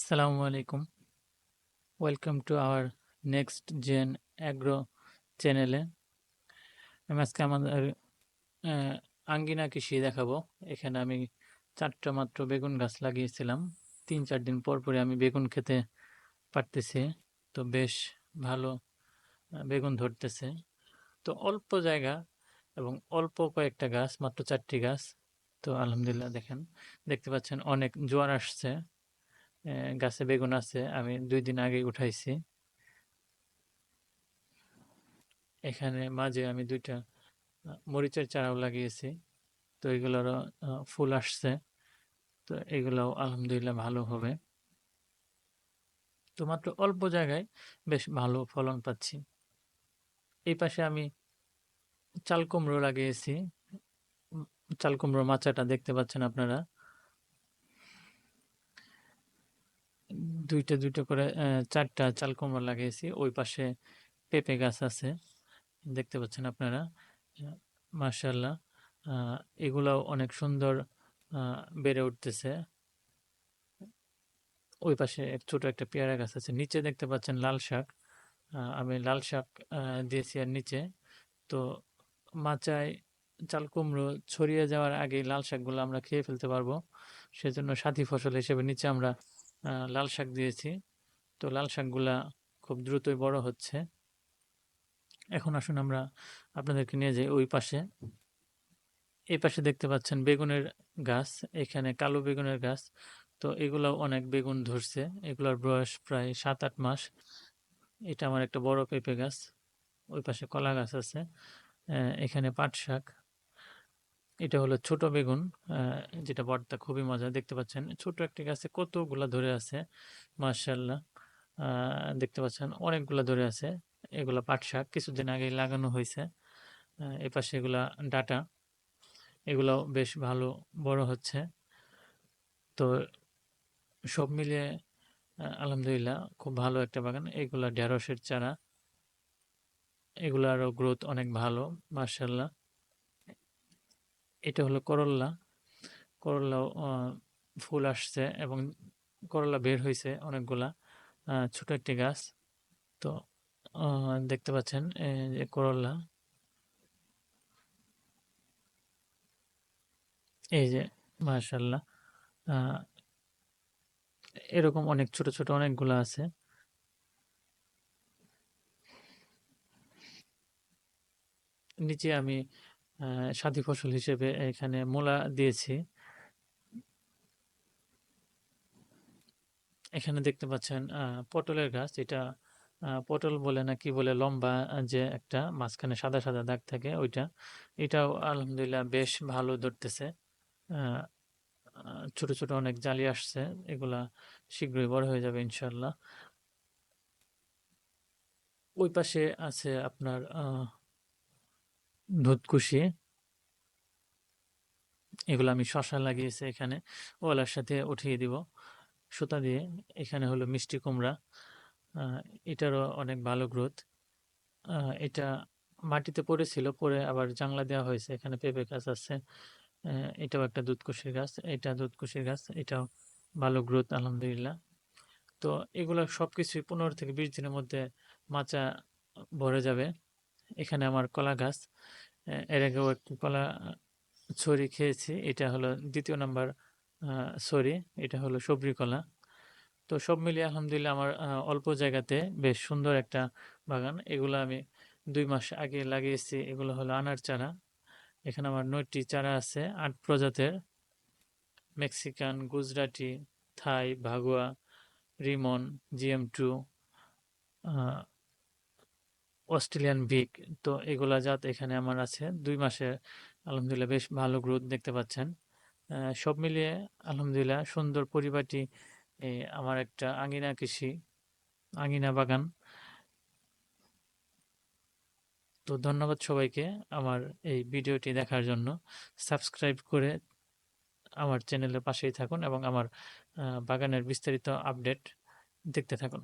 Assalamu alaikum. Welcome to our next gen agro চ্যানেলে আমি আজকে আমাদের আঙ্গিনা কৃষি দেখাবো। এখানে আমি চারটা মাত্র বেগুন গাছ লাগিয়েছিলাম। তিন চার দিন পর পরে আমি বেগুন খেতে পারতেছি। তো বেশ ভালো বেগুন ধরতেছে। তো অল্প জায়গা এবং অল্প কয়েকটা গাছ, মাত্র চারটি গাছ। তো আলহামদুলিল্লাহ দেখেন, দেখতে পাচ্ছেন অনেক জোয়ার আসছে। গাছে বেগুন আছে, আমি দুই দিন আগে উঠাইছি। এখানে মাঝে আমি দুইটা মরিচের চারাও লাগিয়েছি, তো এগুলোরও ফুল আসছে, তো এগুলোও আলহামদুলিল্লাহ ভালো হবে। তো মাত্র অল্প জায়গায় বেশ ভালো ফলন পাচ্ছি। এই পাশে আমি চাল কুমড়ো লাগিয়েছি। চাল কুমড়ো মাচাটা দেখতে পাচ্ছেন আপনারা। দুইটা দুইটা করে চারটা চাল কুমড়ো লাগিয়েছি ওই পাশে পেঁপে গাছ আছে, দেখতে পাচ্ছেন আপনারা। মার্শাল্লাহ এগুলাও অনেক সুন্দর বেড়ে উঠতেছে। ওই পাশে এক ছোট একটা পেয়ারা গাছ আছে। নিচে দেখতে পাচ্ছেন লাল শাক। আমি লাল শাক দিয়েছি আর নিচে। তো মাচায় চাল কুমড়ো ছড়িয়ে যাওয়ার আগে লাল শাকগুলো আমরা খেয়ে ফেলতে পারব। সেজন্য সাথী ফসল হিসেবে নিচে আমরা লাল শাক দিয়েছি। তো লাল শাকগুলা খুব দ্রুতই বড় হচ্ছে। এখন আসুন আমরা আপনাদেরকে নিয়ে যাই ওই পাশে। এই পাশে দেখতে পাচ্ছেন বেগুনের গাছ, এখানে কালো বেগুনের গাছ। তো এগুলাও অনেক বেগুন ধরছে। এগুলোর বয়স প্রায় সাত আট মাস। এটা আমার একটা বড় পেঁপে গাছ। ওই পাশে কলা গাছ আছে। এখানে পাট শাক। এটা হলো ছোট বেগুন যেটা বর্তা খুবই মজা দেখতে পাচ্ছেন। ছোট একটি গাছে কতগুলা ধরে আছে মার্শাল্লাহ দেখতে পাচ্ছেন অনেকগুলা ধরে আছে। এগুলা পাট শাক কিছুদিন আগে লাগানো হয়েছে আহ, এই পাশে এগুলা ডাটা এগুলাও বেশ ভালো বড় হচ্ছে। তো সব মিলিয়ে আলহামদুলিল্লাহ খুব ভালো একটা বাগান। এগুলা ঢেঁড়সের চারা এগুলারও গ্রোথ অনেক ভালো মার্শাল্লাহ এটা হলো করল্লা করল্লাও আহ, ফুল আসছে এবং করলা বের হয়েছে অনেকগুলা ছোট একটি গাছ। তো দেখতে পাচ্ছেন যে করল্লা এই যে মাশাল্লাহ আহ, এরকম অনেক ছোট ছোট অনেকগুলো আছে। নিচে আমি সাথী ফসল হিসেবে এখানে মূলা দিয়েছি। এখানে দেখতে পাচ্ছেন পটলের গাছ। এটা পটল বলে না কি বলে, লম্বা যে একটা, মাঝখানে সাদা সাদা দাগ থাকে ওইটা। এটাও আলহামদুলিল্লাহ বেশ ভালো ধরতেছে। ছোট ছোট অনেক জালি আসছে, এগুলা শীঘ্রই বড় হয়ে যাবে ইনশাল্লাহ ওই পাশে আছে আপনার ধুতকুশি, এগুলো আমি শশা লাগিয়েছি এখানে। ওলার সাথে উঠিয়ে দিব। সুতা দিয়ে, এখানে হলো মিষ্টি কুমড়া। এটারও অনেক ভালো গ্রোথ। এটা মাটিতে পড়েছিল, পরে আবার জাংলা দেওয়া হয়েছে, এখানে পেঁপে গাছ আছে। এটাও একটা দুধকুশির গাছ, এটা দুধকুশির গাছ, এটাও ভালো গ্রোথ, আলহামদুলিল্লাহ। তো এগুলো সব কিছুই পনেরো থেকে বিশ দিনের মধ্যে মাচা ভরে যাবে। এখানে আমার কলা গাছ। এর আগেও একটি কলা ছড়ি খেয়েছি। এটা হলো দ্বিতীয় নাম্বার ছড়ি। এটা হলো সবরি কলা। তো সব মিলিয়ে আলহামদুলিল্লাহ আমার অল্প জায়গাতে বেশ সুন্দর একটা বাগান। এগুলো আমি দুই মাস আগে লাগিয়েছি। এগুলো হলো আনার চারা। এখানে আমার নয়টি চারা আছে। আট প্রজাতের। মেক্সিকান, গুজরাটি, থাই, ভাগুয়া, রিমন, জিএম টু অস্ট্রেলিয়ান ভিক। তো এগুলা জাত এখানে আমার আছে। দুই মাসে আলহামদুলিল্লাহ বেশ ভালো গ্রোথ দেখতে পাচ্ছেন। সব মিলিয়ে আলহামদুলিল্লাহ সুন্দর এ, আমার একটা আঙিনা কৃষি আঙিনা বাগান। তো ধন্যবাদ সবাইকে আমার এই ভিডিওটি দেখার জন্য। সাবস্ক্রাইব করে আমার চ্যানেলের পাশেই থাকুন এবং আমার বাগানের বিস্তারিত আপডেট দেখতে থাকুন।